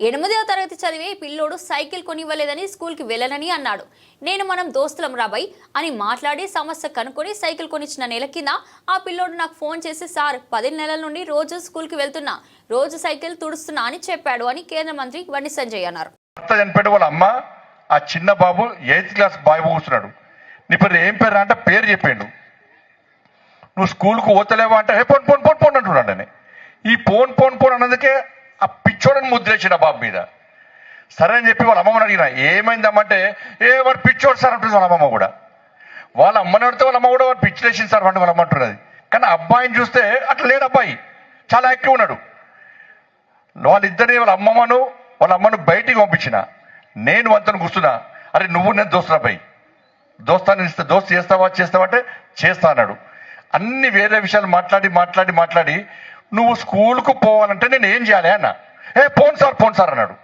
ఎనిమిదవ తరగతి చదివే పిల్లోడు సైకిల్ కొనివ్వలేదని స్కూల్కి వెళ్ళనని అన్నాడు. నేను మనం దోస్తులం రాబాయ్ అని మాట్లాడి సమస్య కనుక్కొని సైకిల్ కొనిచ్చిన నెల కింద ఆ పిల్లోడు నాకు ఫోన్ చేసి సార్ పది నెలల నుండి రోజు స్కూల్కి వెళ్తున్నా రోజు సైకిల్ తుడుస్తున్నా అని చెప్పాడు అని కేంద్ర మంత్రి బండి సంజయ్ అన్నారు. చనిపోయిన వాళ్ళ అమ్మ. ఆ చిన్న బాబు ఎయిత్ క్లాస్ బాయ్ కూర్చున్నాడు. నీ పేరు ఏం పేరు అంటే పేరు చెప్పాడు నువ్వు స్కూల్కు పోతలేవా అంటే "ఏ, పోన్ పోన్ పోన్ పోన్ అంటున్నాడు అని ఈ పోన్ పోన్ పోన్ అన్నందుకే ఆ పిచ్చోడని ముద్రేసిన బాబు మీద. సరే అని చెప్పి వాళ్ళ అమ్మమ్మని అడిగిన ఏమైందమ్మంటే ఏ వాడు పిచ్చోడు సార్ అంటుంది వాళ్ళ అమ్మమ్మ కూడా. వాళ్ళ అమ్మని అడిగితే వాళ్ళ అమ్మ కూడా వాడు పిచ్చిలేసింది సార్ అంటే వాళ్ళ అమ్మ అంటున్నది. కానీ అబ్బాయిని చూస్తే అట్లా లేడు అబ్బాయి. చాలా యాక్టివ్ ఉన్నాడు. వాళ్ళిద్దరిని వాళ్ళ అమ్మమ్మను వాళ్ళ అమ్మను బయటికి పంపించిన. నేను అంతను కూర్చున్నా. అరే నువ్వు నేను దోస్తున్నా పై దోస్తాను ఇస్తే దోస్తు చేస్తావా చేస్తావా అంటే చేస్తా అన్నాడు. అన్ని వేరే విషయాలు మాట్లాడి మాట్లాడి మాట్లాడి నువ్వు స్కూల్కు పోవాలంటే నేను ఏం చేయాలి అన్న. ఏ ఫోన్ సార్ ఫోన్ సార్ అన్నాడు.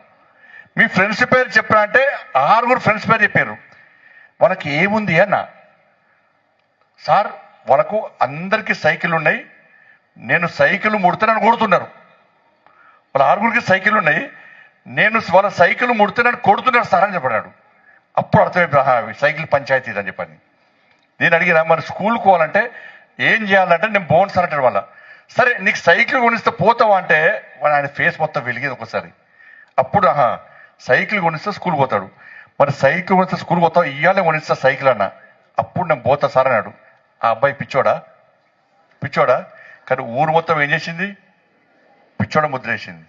మీ ఫ్రెండ్స్ పేరు చెప్పారంటే అంటే ఆరుగురు ఫ్రెండ్స్ పేరు చెప్పారు. వాళ్ళకి ఏముంది అన్న. సార్ వాళ్ళకు అందరికీ సైకిల్ ఉన్నాయి. నేను సైకిల్ ముడితే నన్ను కొడుతున్నారు. వాళ్ళ ఆరుగురికి సైకిల్ ఉన్నాయి. నేను వాళ్ళ సైకిల్ ముడితే నన్ను కొడుతున్నారు సార్ అని చెప్పాడు. అప్పుడు అర్థమైపోయింది సైకిల్ పంచాయతీ అని చెప్పని. నేను అడిగిన మరి స్కూల్కి పోవాలంటే ఏం చేయాలంటే నేను బోన్ సార్ అంటాడు వాళ్ళ సరే నీకు సైకిల్ కొనిస్తే పోతావా అంటే ఆయన ఫేస్ మొత్తం వెలిగేది ఒకసారి అప్పుడు ఆహా సైకిల్ కొనిస్తే స్కూల్ పోతాడు. మరి సైకిల్ కొనిస్తే స్కూల్ పోతావు? ఇయ్యాలే కొనిస్తా సైకిల్ అన్న. అప్పుడు నేను పోతా సార్ అన్నాడు. ఆ అబ్బాయి పిచ్చోడా? పిచ్చోడా? కానీ ఊరు మొత్తం ఏం చేసింది? పిచ్చోడ ముద్ర వేసింది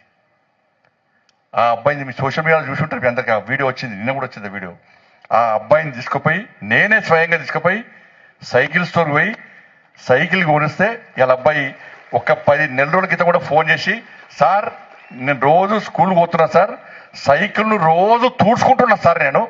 ఆ అబ్బాయిని మీ సోషల్ మీడియాలో చూసి ఉంటారు మీ అందరికీ. ఆ వీడియో వచ్చింది. నిన్న కూడా వచ్చింది వీడియో. ఆ అబ్బాయిని తీసుకుపోయి నేనే స్వయంగా తీసుకుపోయి సైకిల్ స్టోర్ పోయి సైకిల్ కొనిస్తే ఇలా అబ్బాయి ఒక పది నెల రోజుల క్రితం కూడా ఫోన్ చేసి సార్ నేను రోజు స్కూల్ పోతున్నా సార్. సైకిల్ను రోజు తూడ్చుకుంటున్నా సార్ నేను.